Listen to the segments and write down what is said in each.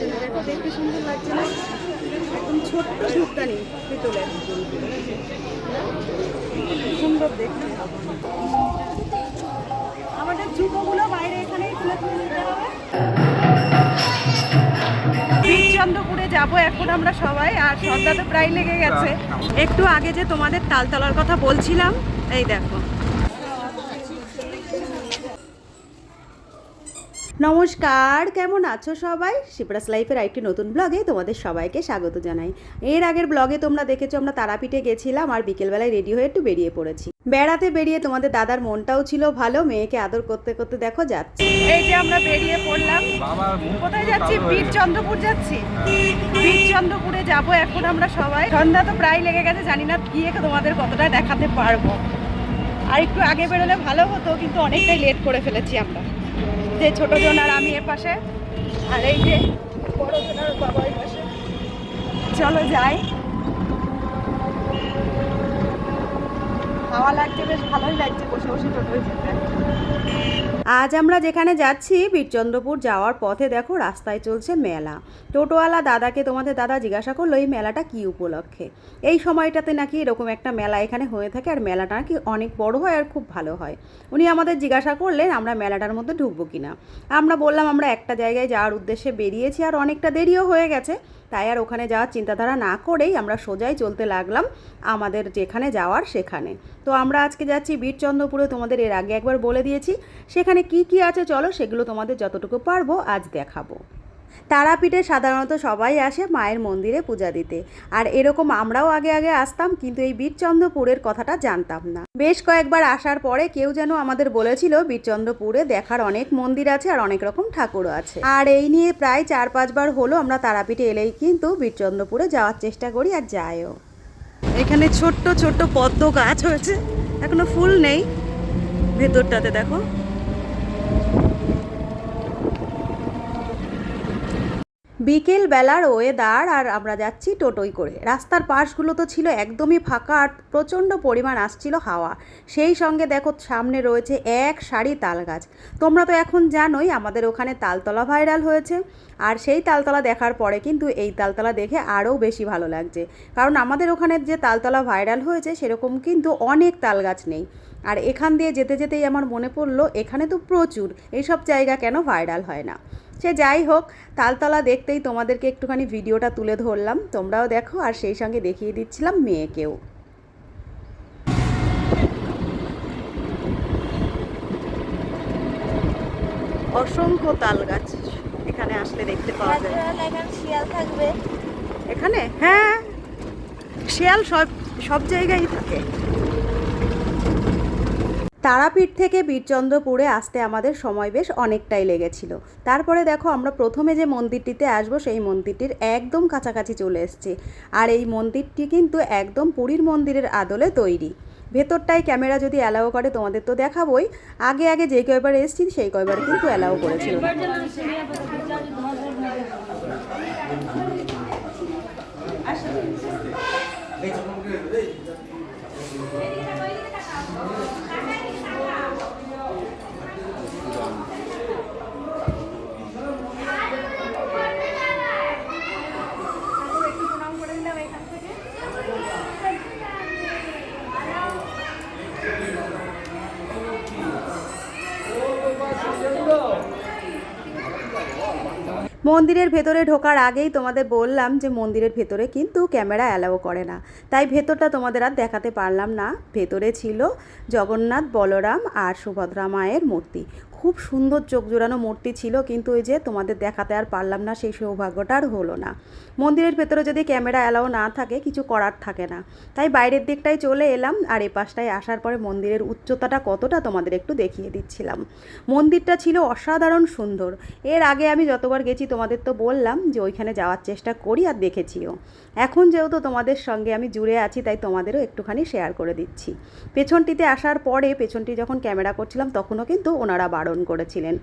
লাগছে না। দেখো, দেখতে সুন্দর লাগছে না? একদম ছোট্ট ধূপদানি পিতলের সুন্দর দেখতে। আমাদের জুতোগুলো বাইরে এখানেই তুলে তুলে নিতে হবে। বীরচন্দ্রপুরে যাব এখন আমরা সবাই, আর সন্ধ্যা তো প্রায় লেগে গেছে। একটু আগে যে তোমাদের তালতলার কথা বলছিলাম, এই দেখো। নমস্কার কেমন আছো সবাই? শিবরাস লাইফের আরেকটি নতুন ব্লগে তোমাদের সবাইকে স্বাগত জানাই। এর আগের ব্লগে তোমরা দেখেছ আমরা তারাপীঠে গেছিলাম আর বিকেলবেলায় রেডি হয়ে একটু বেরিয়ে পড়েছি। বেড়াতে বেরিয়ে তোমাদের দাদার মনটাও ছিল ভালো মেয়েকে আদর করতে করতে দেখো যাচ্ছে। এই যে আমরা বেরিয়ে পড়লাম। কোথায় যাচ্ছি? বীরচন্দ্রপুর যাচ্ছি। বীরচন্দ্রপুরে যাব এখন আমরা সবাই। সন্ধ্যা তো প্রায় লেগে গেছে জানি না গিয়ে তোমাদের কতটা দেখাতে পারব। আর একটু আগে বেরোলে ভালো হতো কিন্তু অনেকটাই লেট করে ফেলেছি আমরা। যে ছোট জন আর আমি এর পাশে, আর এই যে বড় জন আর বাবা এই পাশে। চলো যাই। হাওয়া লাগছে, বেশ ভালোই লাগছে, বসে বসে টোটোয় যেতে। আজ আমরা যেখানে যাচ্ছি, বীরচন্দ্রপুর যাওয়ার পথে দেখো রাস্তায় চলছে মেলা। টোটোওয়ালা দাদাকে তোমাদের দাদা জিজ্ঞাসা করল, এই মেলাটা কি উপলক্ষে? এই সময়টাতে নাকি এরকম একটা মেলা এখানে হয়ে থাকে, আর মেলাটা নাকি অনেক বড় হয় আর খুব ভালো হয়। উনি আমাদের জিজ্ঞাসা করলেন, আমরা মেলাটার মধ্যে ঢুকবো কিনা? আমরা বললাম, আমরা একটা জায়গায় যাওয়ার উদ্দেশ্যে বেরিয়েছি, আর অনেকটা দেরিও হয়ে গেছে। তাই আর ওখানে যাওয়ার চিন্তাধারা না করেই আমরা সোজাই চলতে লাগলাম আমাদের যেখানে যাওয়ার সেখানে। তো আমরা আজকে যাচ্ছি বীরচন্দ্রপুরে, তোমাদের এর আগে একবার বলে দিয়েছি। সেখানে কি কি আছে চলো সেগুলো তোমাদের যতটুকু পারব আজ দেখাবো। তারাপীঠে সাধারণত সবাই আসে মায়ের মন্দিরে পূজা দিতে। আর এরকম আমরাও আগে আগে আসতাম, কিন্তু এই বীরচন্দ্রপুরের কথাটা জানতাম না। বেশ কয়েকবার আসার পরে কেউ যেন আমাদের বলেছিল, বীরচন্দ্রপুরে দেখার অনেক মন্দির আছে আর অনেক রকম ঠাকুরও আছে। আর এই নিয়ে প্রায় চার পাঁচবার হলো আমরা তারাপীঠে এলেই কিন্তু বীরচন্দ্রপুরে যাওয়ার চেষ্টা করি আর যাইও। এখানে ছোট্ট ছোট্ট পদ্ম গাছ হয়েছে, এখনও ফুল নেই। ভেতরটাতে দেখো। বিকেল বেলার ওয়েদার আর আমরা যাচ্ছি টোটোই করে। রাস্তার পাশগুলো তো ছিল একদমই ফাঁকা আর প্রচণ্ড পরিমাণ আসছিল হাওয়া। সেই সঙ্গে দেখো সামনে রয়েছে এক সারি তাল গাছ তোমরা তো এখন জানোই আমাদের ওখানে তালতলা ভাইরাল হয়েছে। আর সেই তালতলা দেখার পরে কিন্তু এই তালতলা দেখে আরও বেশি ভালো লাগছে। কারণ আমাদের ওখানে যে তালতলা ভাইরাল হয়েছে সেরকম কিন্তু অনেক তাল গাছ নেই। আর এখান দিয়ে যেতে যেতেই আমার মনে পড়ল, এখানে তো প্রচুর। এইসব জায়গা কেন ভাইরাল হয় না? সে যাই হোক তালতলা দেখতেই তোমাদেরকে একটুখানি ভিডিওটা তুলে ধরলাম। তোমরাও দেখো আর সেই সঙ্গে দেখিয়ে দিচ্ছিলাম মেয়েকেও। অসংখ্য তাল গাছ এখানে আসলে দেখতে পাওয়া যায়। এখানে শিয়াল থাকবে। এখানে? হ্যাঁ শিয়াল সব সব জায়গায় থাকে। তারাপীঠ থেকে বীরচন্দ্রপুরে আসতে আমাদের সময় বেশ অনেকটাই লেগেছিল। তারপরে দেখো, আমরা প্রথমে যে মন্দিরটিতে আসব, সেই মন্দিরটির একদম কাছাকাছি চলে এসছে। আর এই মন্দিরটি কিন্তু একদম পুরীর মন্দিরের আদলে তৈরি। ভেতরটায় ক্যামেরা যদি অ্যালাউ করে, তোমাদের তো দেখাবোই। আগে আগে যে কয়বার এসেছি, সেই কয়বার কিন্তু অ্যালাউ করেছিল। মন্দিরের ভেতরে ঢোকার আগেই তোমাদের বললাম যে মন্দিরের ভেতরে কিন্তু ক্যামেরা অ্যালাও করে না। তাই ভেতরটা তোমাদের আর দেখাতে পারলাম না। ভেতরে ছিল জগন্নাথ, বলরাম আর সুভদ্রা মায়ের মূর্তি। খুব সুন্দর চোখ জোড়ানো মূর্তি ছিল, কিন্তু ওই যে তোমাদের দেখাতে আর পারলাম না, সেই সৌভাগ্যটা আর হলো না। মন্দিরের ভেতরে যদি ক্যামেরা অ্যালাউ না থাকে, কিছু করার থাকে না। তাই বাইরের দিকটায় চলে এলাম, আর এ পাশটায় আসার পরে মন্দিরের উচ্চতাটা কতটা তোমাদের একটু দেখিয়ে দিচ্ছিলাম। মন্দিরটা ছিল অসাধারণ সুন্দর। এর আগে আমি যতবার গেছি, তোমাদের তো বললাম যে ওইখানে যাওয়ার চেষ্টা করি আর দেখেছিও। এখন যেহেতু তোমাদের সঙ্গে আমি জুড়ে আছি, তাই তোমাদেরও একটুখানি শেয়ার করে দিচ্ছি। পেছনটিতে আসার পরে, পেছনটি যখন ক্যামেরা করছিলাম, তখনও কিন্তু ওনারা বারণ ধারণ করেছিলেন।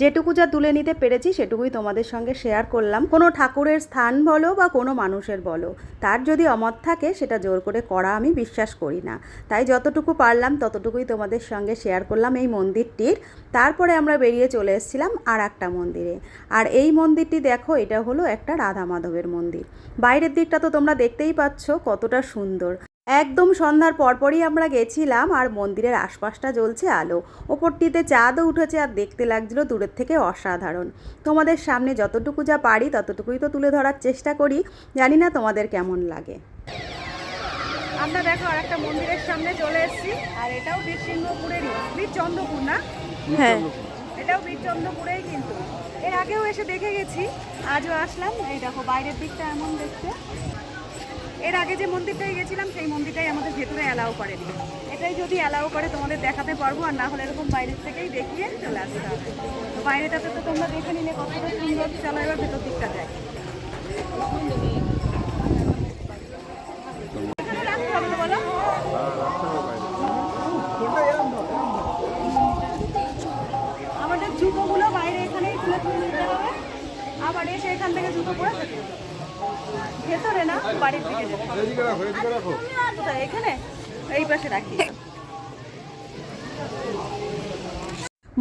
যেটুকু যা তুলে নিতে পেরেছি সেটুকুই তোমাদের সঙ্গে শেয়ার করলাম। কোনো ঠাকুরের স্থান বলো বা কোনো মানুষের বলো, তার যদি অমত থাকে সেটা জোর করে করা আমি বিশ্বাস করি না। তাই যতটুকু পারলাম ততটুকুই তোমাদের সঙ্গে শেয়ার করলাম এই মন্দিরটির। তারপরে আমরা বেরিয়ে চলে এসেছিলাম আর একটা মন্দিরে। আর এই মন্দিরটি দেখো, এটা হলো একটা রাধা মাধবের মন্দির। বাইরের দিকটা তো তোমরা দেখতেই পাচ্ছ কতটা সুন্দর। একদম সন্ধ্যার পরপরই আমরা গেছিলাম আর মন্দিরের আশপাশটা জ্বলছে আলো। ওপরটিতে চাঁদও উঠেছে আর দেখতে লাগছিল দূরের থেকে অসাধারণ। তোমাদের সামনে যতটুকু যা পারি ততটুকুই তো তুলে ধরার চেষ্টা করি। জানি না তোমাদের কেমন লাগে। আমরা দেখো আর একটা মন্দিরের সামনে চলে এসেছি। আর এটাও বীরসিংহপুরেরই। বীরচন্দ্রপুর না? হ্যাঁ। এটাও বীরচন্দ্রপুরেই কিন্তু। এর আগেও এসে দেখে গেছি আজও আসলাম। এই দেখো বাইরের দিকটা এমন দেখতে। এর আগে যে মন্দিরটায় গেছিলাম, সেই মন্দিরটাই আমাদের ভেতরে অ্যালাউ করেনি। এটাই যদি অ্যালাউ করে তোমাদের দেখাতে পারব, আর না হলে এরকম বাইরের থেকেই দেখিয়ে চলে আসতে হবে। বাইরেটাতে তো তোমরা দেখে নিলে কতটা সুন্দর। চলো এবার ভেতর দিকটা যায় আমাদের জুতোগুলো বাইরে এখানেই তুলে তুলে নিতে হবে। আবার এসে এখান থেকে জুতো পরে। ভেতরে না বাড়ির দিকে কোথায়? এখানে? এই পাশে রাখি।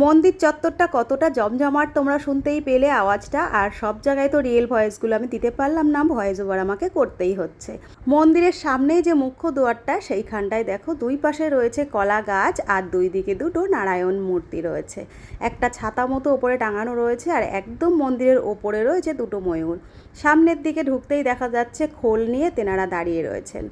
মন্দির চত্বরটা কতটা জমজমাট তোমরা শুনতেই পেলে আওয়াজটা, আর সব জায়গায় তো রিয়েল ভয়েসগুলো আমি দিতে পারলাম না ভয়েস ওভার আমাকে করতেই হচ্ছে। মন্দিরের সামনেই যে মুখ্য দুয়ারটা, সেইখানটায় দেখো দুই পাশে রয়েছে কলা গাছ, আর দুই দিকে দুটো নারায়ণ মূর্তি রয়েছে। একটা ছাতা মতো ওপরে টাঙানো রয়েছে, আর একদম মন্দিরের ওপরে রয়েছে দুটো ময়ূর। সামনের দিকে ঢুকতেই দেখা যাচ্ছে খোল নিয়ে তেনারা দাঁড়িয়ে রয়েছেন।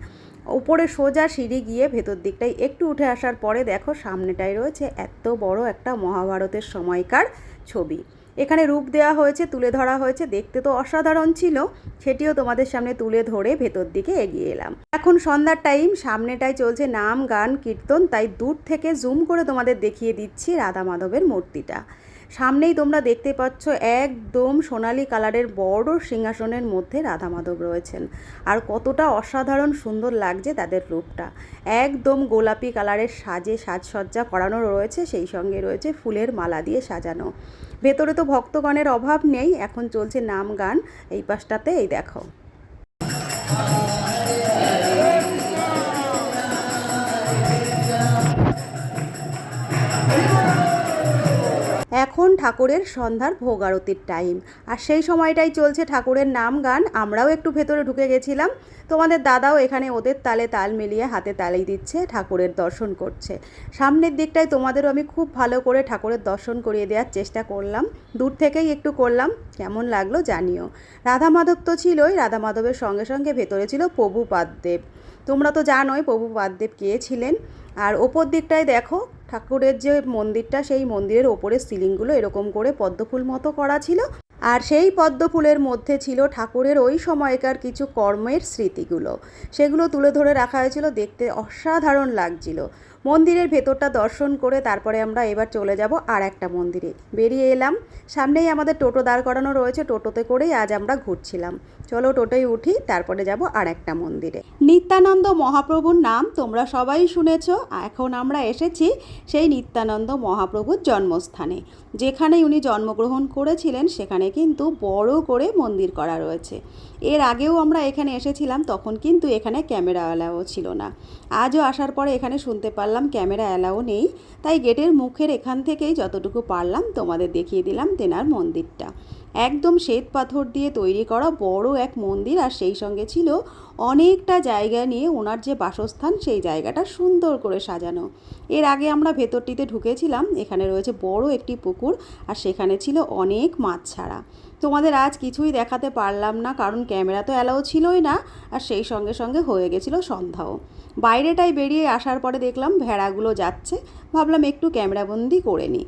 উপরে সোজা সিঁড়ি গিয়ে ভেতর দিকটায় একটু উঠে আসার পরে দেখো সামনেটায় রয়েছে এত বড় একটা মহাভারতের সময়কার ছবি। এখানে রূপ দেওয়া হয়েছে, তুলে ধরা হয়েছে, দেখতে তো অসাধারণ ছিল। সেটিও তোমাদের সামনে তুলে ধরে ভেতর দিকে এগিয়ে এলাম। এখন সন্ধ্যার টাইম, সামনেটায় চলছে নাম, গান, কীর্তন, তাই দূর থেকে জুম করে তোমাদের দেখিয়ে দিচ্ছি রাধা মাধবের মূর্তিটা। সামনেই তোমরা দেখতে পাচ্ছ একদম সোনালী কালারের বড় সিংহাসনের মধ্যে রাধা মাধব রয়েছেন। আর কতটা অসাধারণ সুন্দর লাগছে তাদের রূপটা। একদম গোলাপি কালারের সাজে সাজসজ্জা করানো রয়েছে, সেই সঙ্গে রয়েছে ফুলের মালা দিয়ে সাজানো। ভেতরে তো ভক্তগণের অভাব নেই, এখন চলছে নাম গান। এই পাশটাতে এই দেখো। এখন ঠাকুরের সন্ধ্যার ভোগ আরতির টাইম আর সেই সময়টাই চলছে ঠাকুরের নাম গান। আমরাও একটু ভেতরে ঢুকে গেছিলাম। তোমাদের দাদাও এখানে ওদের তালে তাল মিলিয়ে হাতে তালি দিচ্ছে, ঠাকুরের দর্শন করছে। সামনের দিকটায় তোমাদেরও আমি খুব ভালো করে ঠাকুরের দর্শন করিয়ে দেওয়ার চেষ্টা করলাম। দূর থেকেই একটু করলাম। কেমন লাগল জানিও। রাধা মাধব তো ছিলই রাধা মাধবের সঙ্গে সঙ্গে ভেতরে ছিল প্রভু পাদদেব তোমরা তো জানোই প্রভু পাদদেব কে ছিলেন। আর ওপর দিকটায় দেখো ঠাকুরের যে মন্দিরটা, সেই মন্দিরের ওপরে সিলিংগুলো এরকম করে পদ্মফুল মতো করা ছিল। আর সেই পদ্মফুলের মধ্যে ছিল ঠাকুরের ওই সময়কার কিছু কর্মের স্মৃতিগুলো। সেগুলো তুলে ধরে রাখা হয়েছিল। দেখতে অসাধারণ লাগছিল। মন্দিরের ভেতরটা দর্শন করে তারপরে আমরা এবার চলে যাব আর একটা মন্দিরে। বেরিয়ে এলাম। সামনেই আমাদের টোটো দাঁড় করানো রয়েছে। টোটোতে করেই আজ আমরা ঘুরছিলাম। চলো টোটোয় উঠি, তারপরে যাব আর একটা মন্দিরে। নিত্যানন্দ মহাপ্রভুর নাম তোমরা সবাই শুনেছ। এখন আমরা এসেছি সেই নিত্যানন্দ মহাপ্রভুর জন্মস্থানে। যেখানে উনি জন্মগ্রহণ করেছিলেন, সেখানে কিন্তু বড় করে মন্দির করা রয়েছে। এর আগেও আমরা এখানে এসেছিলাম, তখন কিন্তু এখানে ক্যামেরা অ্যালাও ছিল না। আজও আসার পরে এখানে শুনতে পারলাম ক্যামেরা অ্যালাও নেই। তাই গেটের মুখের এখান থেকেই যতটুকু পারলাম তোমাদের দেখিয়ে দিলাম তেনার মন্দিরটা। একদম শ্বেত পাথর দিয়ে তৈরি করা বড় এক মন্দির আর সেই সঙ্গে ছিল অনেকটা জায়গা নিয়ে ওনার যে বাসস্থান, সেই জায়গাটা সুন্দর করে সাজানো। এর আগে আমরা ভেতরটিতে ঢুকেছিলাম, এখানে রয়েছে বড় একটি পুকুর আর সেখানে ছিল অনেক মাছ ছাড়া। তোমাদের আজ কিছুই দেখাতে পারলাম না, কারণ ক্যামেরা তো অ্যালাও ছিলই না আর সেই সঙ্গে সঙ্গে হয়ে গেছিল সন্ধ্যাও। বাইরেটায় বেরিয়ে আসার পরে দেখলাম ভেড়াগুলো যাচ্ছে, ভাবলাম একটু ক্যামেরাবন্দি করে নিই।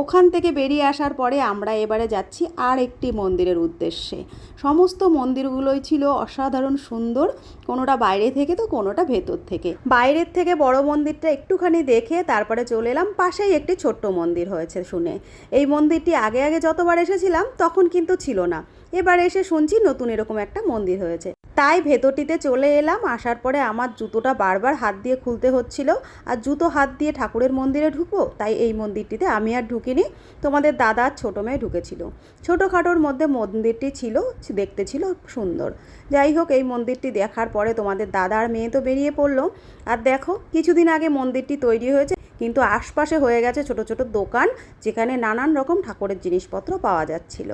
ওখান থেকে বেরিয়ে আসার পরে আমরা এবারে যাচ্ছি আর একটি মন্দিরের উদ্দেশ্যে। সমস্ত মন্দিরগুলোই ছিল অসাধারণ সুন্দর, কোনোটা বাইরে থেকে তো কোনোটা ভেতর থেকে। বাইরের থেকে বড় মন্দিরটা একটুখানি দেখে তারপরে চলে এলাম, পাশেই একটি ছোট্ট মন্দির হয়েছে শুনে। এই মন্দিরটি আগে আগে যতবার এসেছিলাম তখন কিন্তু ছিল না। এবার এসে শুনছি নতুন এরকম একটা মন্দির হয়েছে। তাই ভেতরটিতে চলে এলাম। আসার পরে আমার জুতোটা বারবার হাত দিয়ে খুলতে হচ্ছিল আর জুতো হাত দিয়ে ঠাকুরের মন্দিরে ঢুকবো, তাই এই মন্দিরটিতে আমি আর ঢুকিনি। তোমাদের দাদা ছোটো মেয়ে ঢুকেছিল। ছোটোখাটোর মধ্যে মন্দিরটি ছিল দেখতে ছিল সুন্দর। যাই হোক, এই মন্দিরটি দেখার পরে তোমাদের দাদা আর মেয়ে তো বেরিয়ে পড়ল। আর দেখো, কিছুদিন আগে মন্দিরটি তৈরি হয়েছে, কিন্তু আশপাশে হয়ে গেছে ছোট ছোট দোকান, যেখানে নানান রকম ঠাকুরের জিনিসপত্র পাওয়া যাচ্ছিল।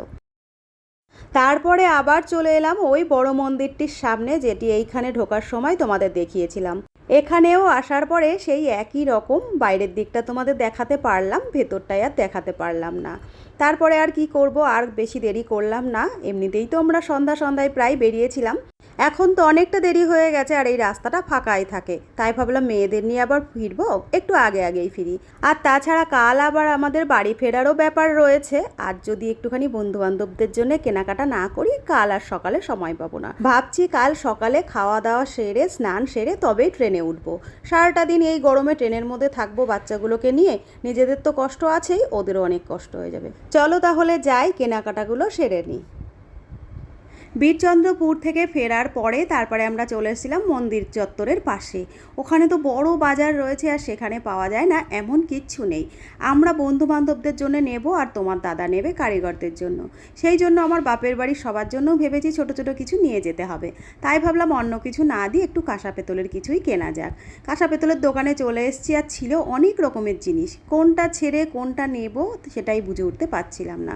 তারপরে আবার চলে এলাম ওই বড় মন্দিরটির সামনে, যেটি এইখানে ঢোকার সময় তোমাদের দেখিয়েছিলাম। এখানেও আসার পরে সেই একই রকম, বাইরের দিকটা তোমাদের দেখাতে পারলাম, ভেতরটাই আর দেখাতে পারলাম না। তারপরে আর কি করব? আর বেশি দেরি করলাম না। এমনিতেই তো আমরা সন্ধ্যা সন্ধ্যায় প্রায় বেরিয়েছিলাম। এখন তো অনেকটা দেরি হয়ে গেছে আর এই রাস্তাটা ফাঁকাই থাকে। তাই ভাবলাম মেয়েদের নিয়ে আবার ফিরবো, একটু আগে আগেই ফিরি। আর তাছাড়া কাল আবার আমাদের বাড়ি ফেরারও ব্যাপার রয়েছে। আর যদি একটুখানি বন্ধু বান্ধবদের জন্য কেনাকাটা না করি, কাল আর সকালে সময় পাবো না। ভাবছি কাল সকালে খাওয়া দাওয়া সেরে, স্নান সেরে তবেই ট্রেনে উঠবো। সারাটা দিন এই গরমে ট্রেনের মধ্যে থাকব বাচ্চাগুলোকে নিয়ে। নিজেদের তো কষ্ট আছেই, ওদেরও অনেক কষ্ট হয়ে যাবে। চলো তাহলে যাই কেনাকাটাগুলো সেরে নিই। বীরচন্দ্রপুর থেকে ফেরার পরে তারপরে আমরা চলে এসেছিলাম মন্দির চত্বরের পাশে। ওখানে তো বড় বাজার রয়েছে আর সেখানে পাওয়া যায় না, এমন কিচ্ছু নেই। আমরা বন্ধু বান্ধবদের জন্য নেব আর তোমার দাদা নেবে কারিগরদের জন্য। সেই জন্য আমার বাপের বাড়ি সবার জন্য ভেবেছি ছোট ছোট কিছু নিয়ে যেতে হবে। তাই ভাবলাম অন্য কিছু না দিয়ে একটু কাঁসা পেতলের কিছুই কেনা যাক। কাঁসা পেতলের দোকানে চলে এসেছি আর ছিল অনেক রকমের জিনিস। কোনটা ছেড়ে কোনটা নেব সেটাই বুঝে উঠতে পারছিলাম না।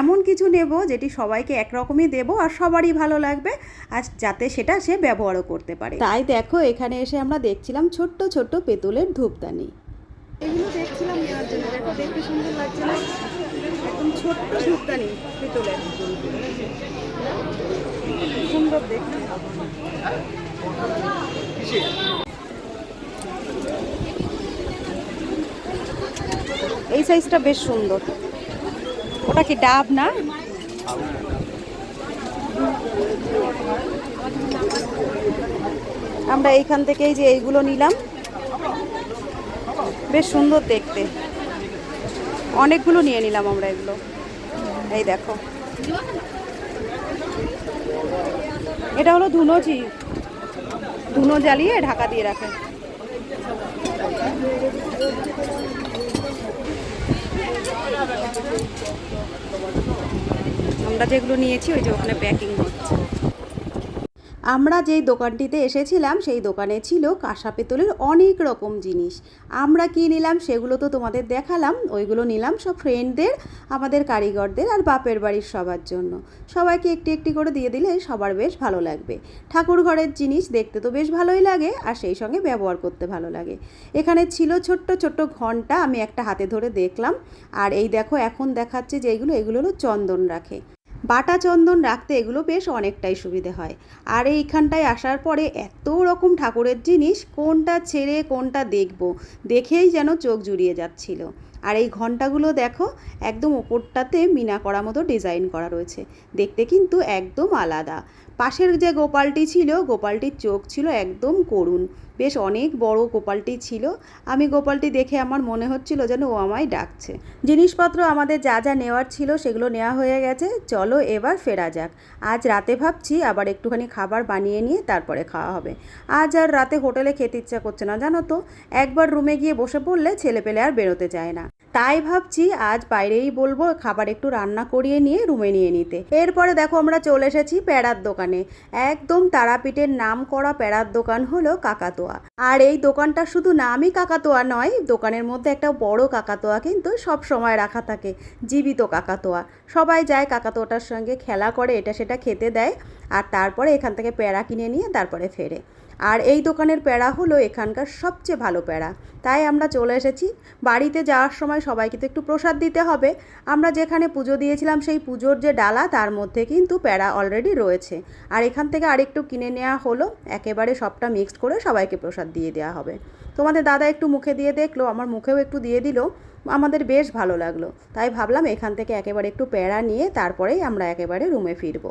এমন কিছু নেব যেটি সবাইকে একরকমই দেবো আর সবারই ভালো লাগবে আর যাতে সেটা সে ব্যবহারও করতে পারে। তাই দেখো এখানে এসে আমরা দেখছিলাম ছোট্ট ছোট্ট পেতলের ধূপদানি। এগুলো দেখছিলাম নেওয়ার জন্য। দেখো দেখতে সুন্দর লাগছে না? একদম ছোট্ট ধূপদানি পেতলের। সুন্দর দেখতে। এই সাইজটা বেশ সুন্দর। ওটা কি ডাব না? আমরা এইখান থেকেই যে এইগুলো নিলাম। বেশ সুন্দর দেখতে। অনেকগুলো নিয়ে নিলাম আমরা এগুলো। এই দেখো। এটা হলো ধুনোচি ধুনো জ্বালিয়ে ঢাকা দিয়ে রাখে। আমরা যেগুলো নিয়েছি ওই যে ওখানে প্যাকিং হচ্ছে। আমরা যেই দোকানটিতে এসেছিলাম, সেই দোকানে ছিল কাঁসা পেতলের অনেক রকম জিনিস। আমরা কি নিলাম সেগুলো তো তোমাদের দেখালাম, ওইগুলো নিলাম সব ফ্রেন্ডদের আমাদের কারিগরদের আর বাপের বাড়ির সবার জন্য। সবাইকে একটি একটি করে দিয়ে দিলে সবার বেশ ভালো লাগবে। ঠাকুর ঘরের জিনিস দেখতে তো বেশ ভালোই লাগে আর সেই সঙ্গে ব্যবহার করতে ভালো লাগে। এখানে ছিল ছোট্ট ছোট্ট ঘণ্টা, আমি একটা হাতে ধরে দেখলাম। আর এই দেখো, এখন দেখাচ্ছে যে এইগুলো এগুলো হলো চন্দন রাখে। বাটা চন্দন রাখতে এগুলো বেশ অনেকটাই সুবিধে হয়। আর এইখানটায় আসার পরে এত রকম ঠাকুরের জিনিস, কোনটা ছেড়ে কোনটা দেখব, দেখেই যেন চোখ জুড়িয়ে যাচ্ছিল। আর এই ঘন্টাগুলো দেখো, একদম ওপরটাতে মিনা করা মতো ডিজাইন করা রয়েছে। দেখতে কিন্তু একদম আলাদা। পাশের যে গোপালটি ছিল, গোপালটির চোখ ছিল একদম করুণ। বেশ অনেক বড় গোপালটি ছিল। আমি গোপালটি দেখে আমার মনে হচ্ছিল যেন ও আমায় ডাকছে। জিনিসপত্র আমাদের যা যা নেওয়ার ছিল সেগুলো নেওয়া হয়ে গেছে। চলো এবার ফেরা যাক। আজ রাতে ভাবছি আবার একটুখানি খাবার বানিয়ে নিয়ে তারপরে খাওয়া হবে। আজ আর রাতে হোটেলে খেতে ইচ্ছা করছে না, জানো তো? একবার রুমে গিয়ে বসে পড়লে ছেলে পেলে আর বেরোতে চায় না। তাই ভাবছি আজ বাইরেই বলব খাবার একটু রান্না করিয়ে নিয়ে রুমে নিয়ে নিতে। এরপরে দেখো আমরা চলে এসেছি প্যাড়ার দোকানে। একদম তারাপীঠের নাম করা প্যাড়ার দোকান হলো কাকাতোয়া। আর এই দোকানটা শুধু নামই কাকাতোয়া নয়, দোকানের মধ্যে একটা বড় কাকাতোয়া কিন্তু সব সময় রাখা থাকে, জীবিত কাকাতোয়া। সবাই যায় কাকাতোয়াটার সঙ্গে খেলা করে, এটা সেটা খেতে দেয়, আর তারপরে এখান থেকে প্যাড়া কিনে নিয়ে তারপরে ফেরে। আর এই দোকানের প্যাড়া হলো এখানকার সবচেয়ে ভালো প্যাড়া তাই আমরা চলে এসেছি। বাড়িতে যাওয়ার সময় সবাইকে তো একটু প্রসাদ দিতে হবে। আমরা যেখানে পুজো দিয়েছিলাম সেই পুজোর যে ডালা, তার মধ্যে কিন্তু প্যাড়া অলরেডি রয়েছে। আর এখান থেকে আরেকটু কিনে নেওয়া হলো। একেবারে সবটা মিক্সড করে সবাইকে প্রসাদ দিয়ে দেওয়া হবে। তোমাদের দাদা একটু মুখে দিয়ে দেখল, আমার মুখেও একটু দিয়ে দিল। আমাদের বেশ ভালো লাগল। তাই ভাবলাম এখান থেকে একেবারে একটু প্যাড়া নিয়ে তারপরেই আমরা একেবারে রুমে ফিরবো।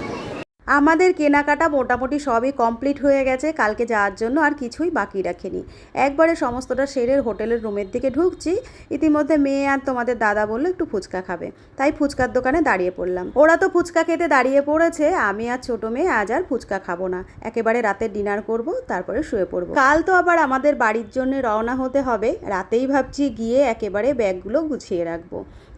আমাদের কেনাকাটা মোটামুটি সবই কমপ্লিট হয়ে গেছে, কালকে যাওয়ার জন্য আর কিছুই বাকি রাখিনি। একবারে সমস্তটা সেরের হোটেলের রুমের দিকে ঢুকছি, ইতিমধ্যে মেয়ে আর তোমাদের দাদা বলল একটু ফুচকা খাবে। তাই ফুচকার দোকানে দাঁড়িয়ে পড়লাম। ওরা তো ফুচকা খেতে দাঁড়িয়ে পড়েছে, আমি আর ছোট মেয়ে আজ আর ফুচকা খাব না। একেবারে রাতে ডিনার করব, তারপরে শুয়ে পড়ব। কাল তো আবার আমাদের বাড়ির জন্য রওনা হতে হবে, রাতেই ভাবছি গিয়ে একেবারে ব্যাগগুলো গুছিয়ে রাখব।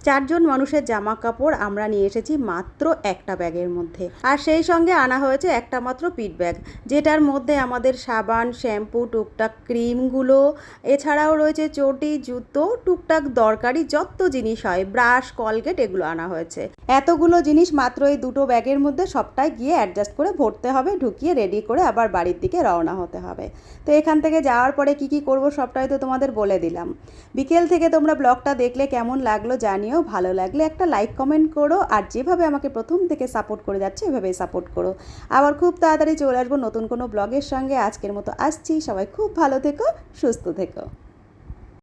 চারজন মানুষের জামা কাপড় আমরা নিয়ে এসেছি মাত্র একটা ব্যাগের মধ্যে। আর সেই সঙ্গে আনা হয়েছে একটা মাত্র পিট ব্যাগ, যেটার মধ্যে আমাদের সাবান, শ্যাম্পু, টুকটাক ক্রিমগুলো, এছাড়াও রয়েছে চটি, জুতো, টুকটাক দরকারি যত জিনিস হয়, ব্রাশ, কলগেট এগুলো আনা হয়েছে। এতগুলো জিনিস মাত্র এই দুটো ব্যাগের মধ্যে সবটাই গিয়ে অ্যাডজাস্ট করে ভরতে হবে, ঢুকিয়ে রেডি করে আবার বাড়ির দিকে রওনা হতে হবে। তো এখান থেকে যাওয়ার পরে কি কি করব সবটাই তো তোমাদের বলে দিলাম। বিকেল থেকে তোমরা ব্লগটা দেখলে কেমন লাগল জানিও। ভালো লাগলে একটা লাইক, কমেন্ট করো আর যেভাবে আমাকে প্রথম থেকে সাপোর্ট করে যাচ্ছে এভাবে সাপোর্ট করো। আবার খুব তাড়াতাড়ি চলে আসব নতুন কোনো ব্লগের সঙ্গে। আজকের মতো আসছি। সবাই খুব ভালো থেকো, সুস্থ থেকো।